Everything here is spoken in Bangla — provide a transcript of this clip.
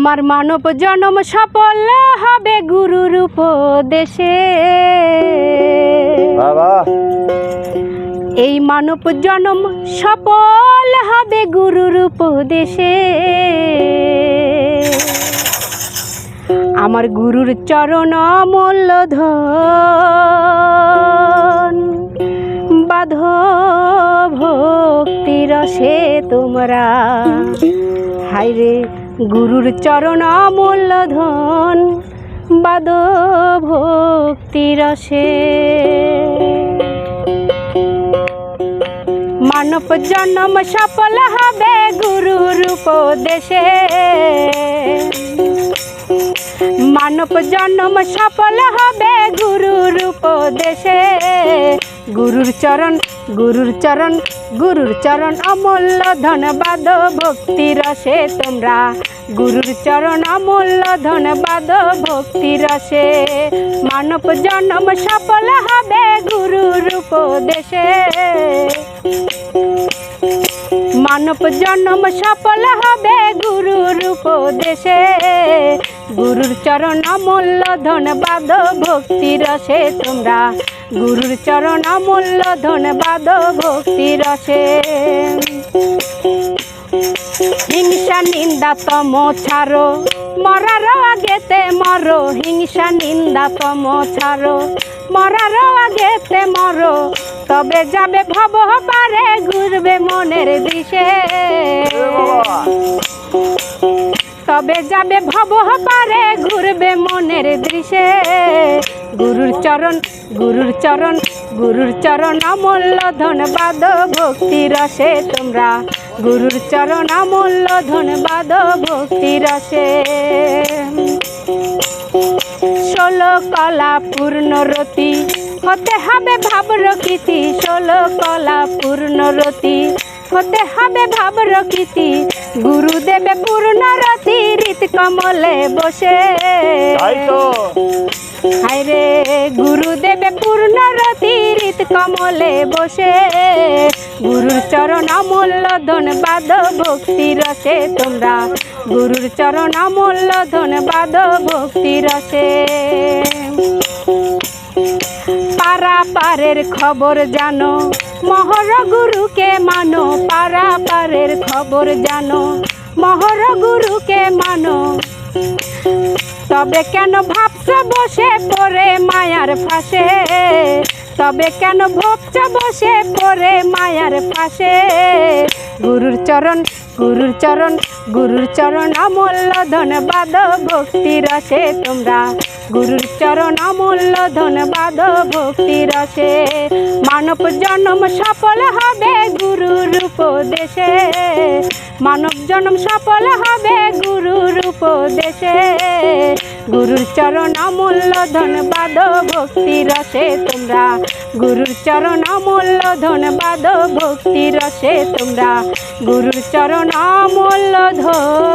আমার মানব জনম সফল হবে গুরুর উপদেশে এই মানব জনম সফল হবে গুরুর উপদেশে আমার গুরুর চরণ অমূল্য ধন। বাধ ভক্তি রসে তোমরা। হাইরে গুরুর চরণ অমূল্য ধন বাদ ভক্তি রসে। মানব জন্ম সফল হবে গুরুর উপদেশে। মানব জন্ম সফল হবে গুরুর উপদেশে। গুরুর চরণ গুরুর চরণ গুরুর চরণ, অমূল্য ধনবাদ, ভক্তি রসে তোমরা। গুরুর চরণ, অমূল্য ধনবাদ, ভক্তি রসে। মানব জন্ম সফল হবে গুরুর উপদেশে। মানব জন্ম সফল হবে গুরুর উপদেশে। গুরুর চরণ অমূল্য ধনবাদ ভক্তি রসে তোমরা। গুরুর চরণ অমূল্য ধনবাদ ভক্তি রসে হিংসা নিন্দা তম ছাড়ো, মরার আগেতে মরো। হিংসা নিন্দা তম ছাড়ো, মরার আগেতে মরো। তবে যাবে ভব পারে ঘুরবে মনের দিশে তবে যাবে ভব পারে ঘুরবে মনের দৃশ্যে। গুরুর চরণ গুরুর চরণ গুরুর চরণ অমূল্য ধনবাদ ভক্তি রসে তোমরা। গুরুর চরণ অমূল্য ধনবাদ ভক্তি রসে। ষোলো কলা পূর্ণরতি হতে হবে ভাবরকৃতি ষোলো কলা পূর্ণরতি হতে হবে ভাবরকৃতি গুরুদেবে পূর্ণরতি রীত কমলে বসে। হায়রে গুরুদেবে পূর্ণরতি রীত কমলে বসে। গুরুর চরণ অমূল্য ধনবাদ ভক্তি রসে তোমরা। গুরুর চরণ অমূল্য ধনবাদ ভক্তি রসে। পারা পারের খবর জানো মহর গুরুকে মানো পারা পারের খবর জানো। মহর গুরুকে মানো। তবে কেন ভাবছ বসে পড়ে মায়ার ফাঁসে? তবে কেন ভক্ত বসে পড়ে মায়ার ফাঁসে? গুরুর চরণ গুরুর চরণ গুরুর চরণ, অমূল্য ধনবাদ ভক্তি রসে তোমরা গুরুর চরণ অমূল্য ধনবাদ ভক্তি রসে। মানব জন্ম সফল হবে গুরুর উপদেশে। মানব জন্ম সফল হবে গুরুর উপদেশে। গুরুর চরণ অমূল্য ধনবাদ ভক্তি রসে। তোমরা গুরুর চরণ অমূল্য ধনবাদ ভক্তি রসে। তোমরা গুরুর চরণ অমূল্য ধন